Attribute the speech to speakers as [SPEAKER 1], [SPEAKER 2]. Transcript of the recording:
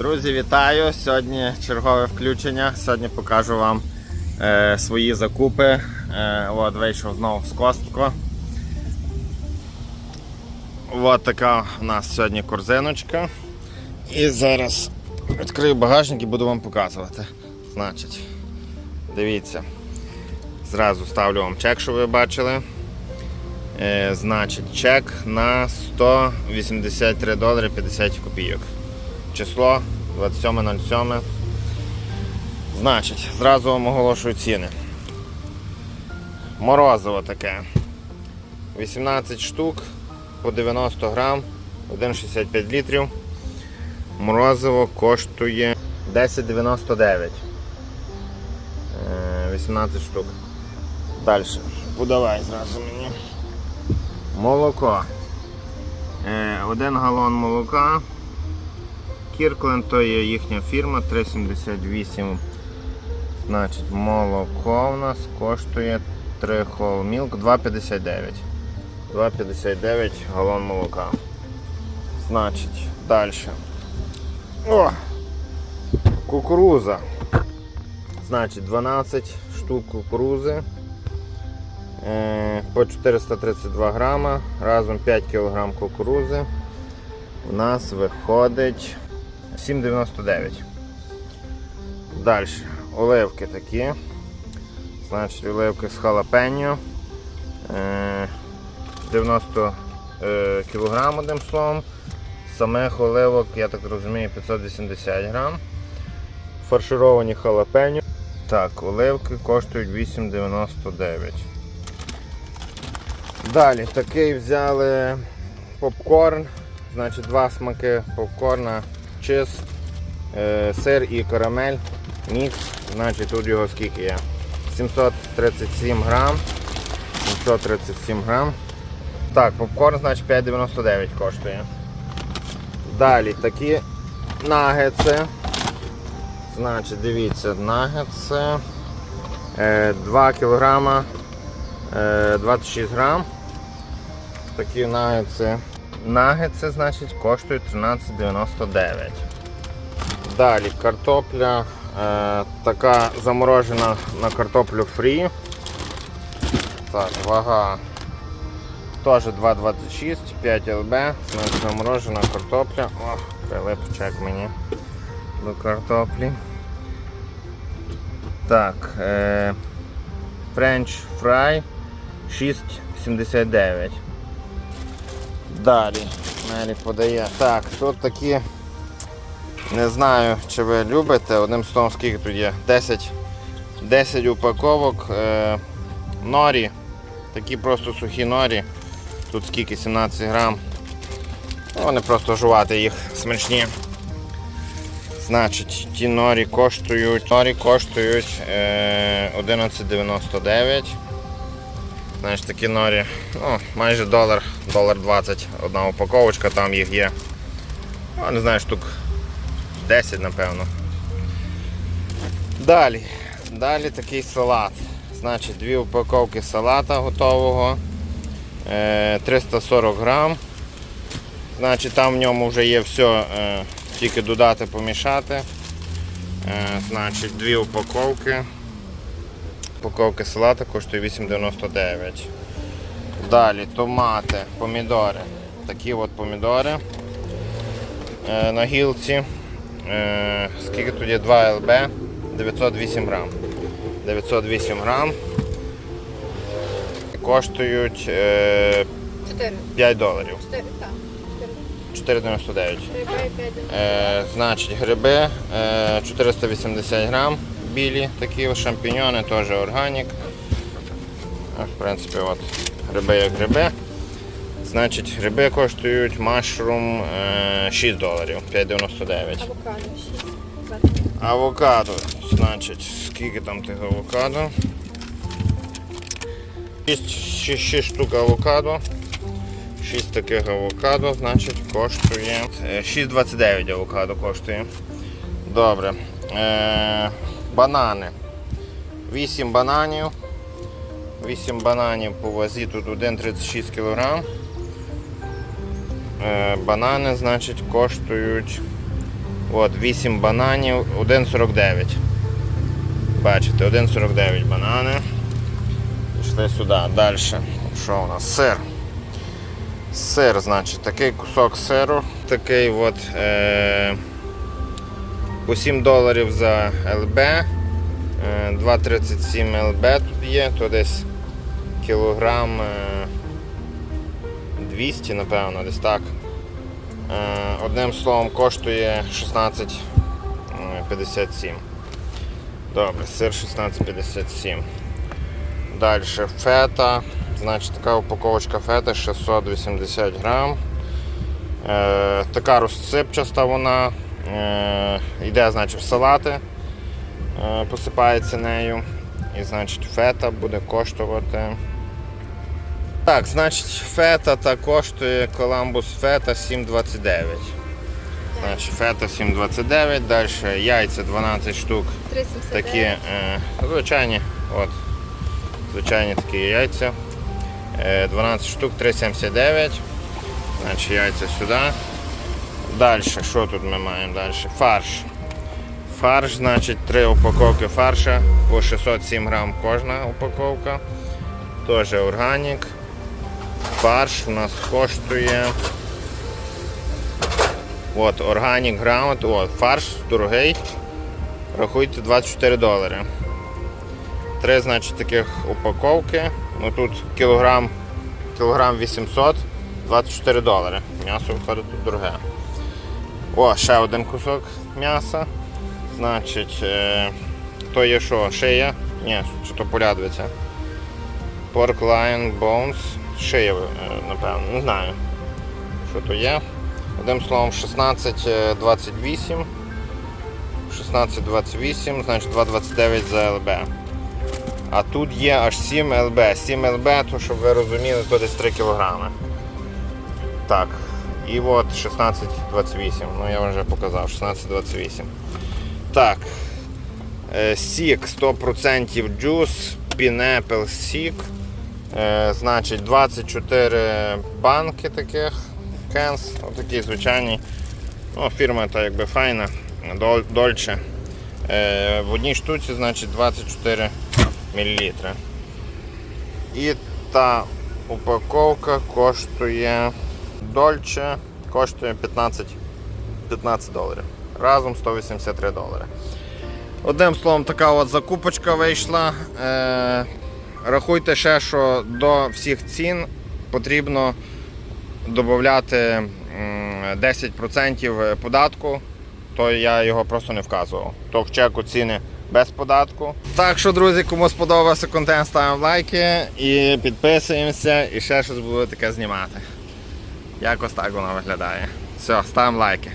[SPEAKER 1] Друзі, вітаю! Сьогодні чергове включення. Сьогодні покажу вам е, свої закупи. Е, от вийшов знову з Костко. От така у нас сьогодні корзиночка. І зараз відкрию багажник і буду вам показувати. Значить, дивіться. Зразу ставлю вам чек, щоб ви бачили. Е, значить, чек на 183 долари 50 копійок. Число 27.07. Значить, зразу вам оголошую ціни. Морозиво таке. 18 штук по 90 грам, 1,65 літрів. Морозиво коштує 10,99. Е, 18 штук. Далі. Подавай зразу мені. Молоко. Е, Один галон молока. Кіркленд, то є їхня фірма 378. Значить, молоко у нас коштує 3 whole milk 2,59. 2,59 галон молока. Значить, далі. О! Кукуруза. Значить, 12 штук кукурузи. Е, По 432 грама, разом 5 кг кукурузи. У нас виходить 7,99. Далі. Оливки такі. Значить, оливки з халапеньо. Е, 90 е, кг одним словом. Самих оливок, я так розумію, 580 грам. Фаршировані халапеньо. Так, оливки коштують 8,99. Далі такий взяли попкорн. Значить, два смаки попкорна, чиз, е, сир і карамель. Мікс. Значить, тут його скільки є? 737 грам. 737 грам. Так, попкорн, значить 5,99 коштує. Далі такі нагетси. Значить, дивіться, нагетси. Е, 2 кг 26 грам. Такі нагетси. Нагетси, значить, коштують 13,99. Далі картопля. Е, така заморожена на картоплю фрі. Так, вага теж 2,26, 5 ЛБ, заморожена картопля. О, прилип чек мені до картоплі. Так, е, French fry 6,79. Далі Мері подає. Так, тут такі, не знаю, чи ви любите, одним словом, скільки тут є? 10, 10 упаковок е, норі. Такі просто сухі норі. Тут скільки 17 грам. Ну, Вони просто жувати їх смачні. Значить, ті норі коштують. Норі коштують е, 11,99. Знаєш, такі норі, ну, майже долар, долар 20 одна упаковочка, там їх є. Ну, не знаю, штук 10, напевно. Далі. Далі такий салат. Значить, дві упаковки салата готового. Е, 340 грам. Значить, там в ньому вже є все, е, тільки додати, помішати. Е, значить, дві упаковки. Упаковки салата коштує 8,99. Далі томати, помідори. Такі от помідори е, на гілці. Е, скільки тут є 2 ЛБ? 908 грам. 908 грам. Коштують е, 5 доларів.
[SPEAKER 2] 4, так.
[SPEAKER 1] 4,99.
[SPEAKER 2] Риба і 5
[SPEAKER 1] Е, значить, гриби е, 480 грам білі, такі шампіньони, теж органік. Е, В принципі, от гриби як гриби. Значить, гриби коштують машрум е, 6 доларів, 5,99.
[SPEAKER 2] Авокадо 6.
[SPEAKER 1] Авокадо, значить, скільки там тих авокадо? 6, 6, 6 штук авокадо. 6 таких авокадо, значить, коштує. е, 6,29 авокадо коштує. Добре. Е, банани. 8 бананів. 8 бананів по вазі тут 1,36 кг. Е, банани, значить, коштують От, 8 бананів, 1,49. Бачите, 1,49 банани. Пішли сюди. Далі. Що у нас? Сир. Сир, значить, такий кусок сиру. Такий от е, по 7 доларів за ЛБ. Е, 2,37 ЛБ тут є, то десь кілограм е, 200, напевно, десь так. Е, Одним словом, коштує 16,57. Добре, сир 16,57. Далі фета. Значить, така упаковочка фета 680 грам. Е, така розсипчаста вона. Е, йде, значить, в салати, е, посипається нею. І значить фета буде коштувати. Так, значить, фета та коштує Коламбус фета 7,29. Значить, фета 7,29, далі яйця 12 штук.
[SPEAKER 2] 379.
[SPEAKER 1] Такі е, звичайні, от, звичайні такі яйця. Е, 12 штук 3,79. Значить, яйця сюди. Далі, що тут ми маємо далі? Фарш. Фарш, значить, три упаковки фарша по 607 грам кожна упаковка. Теж органік. Фарш у нас коштує. От, органік граунд, от, фарш дорогий. Рахуйте 24 долари. Три, значить, таких упаковки. Ну тут кілограм, кілограм 800, 24 долари. М'ясо виходить тут дороге. О, ще один кусок м'яса. Значить, е, то є що? Шия? Ні, чи то порядвиця. Pork Lion Bones. Шия, е, напевно, не знаю, що то є. Одним словом, 16,28. 16,28, значить 2,29 за ЛБ. А тут є аж 7 ЛБ. 7 ЛБ, то щоб ви розуміли, то десь 3 кг. Так. І от 16,28. Ну я вам вже показав, 16,28. Так. Е, Сік 100% джус, Pineapple сік. Е, Значить 24 банки таких. Кенс, отакі звичайні. Ну, фірма та якби файна, Дол- Дольче. Е, в одній штуці, значить, 24 мл. І та упаковка коштує Дольче, коштує 15, 15 доларів. Разом 183 долари. Одним словом, така от закупочка вийшла. Е, рахуйте ще, що до всіх цін потрібно додати 10% податку, то я його просто не вказував. То в чеку ціни без податку. Так що, друзі, кому сподобався контент, ставимо лайки і підписуємося, і ще щось буде таке знімати. Якось так воно виглядає. Все, ставимо лайки.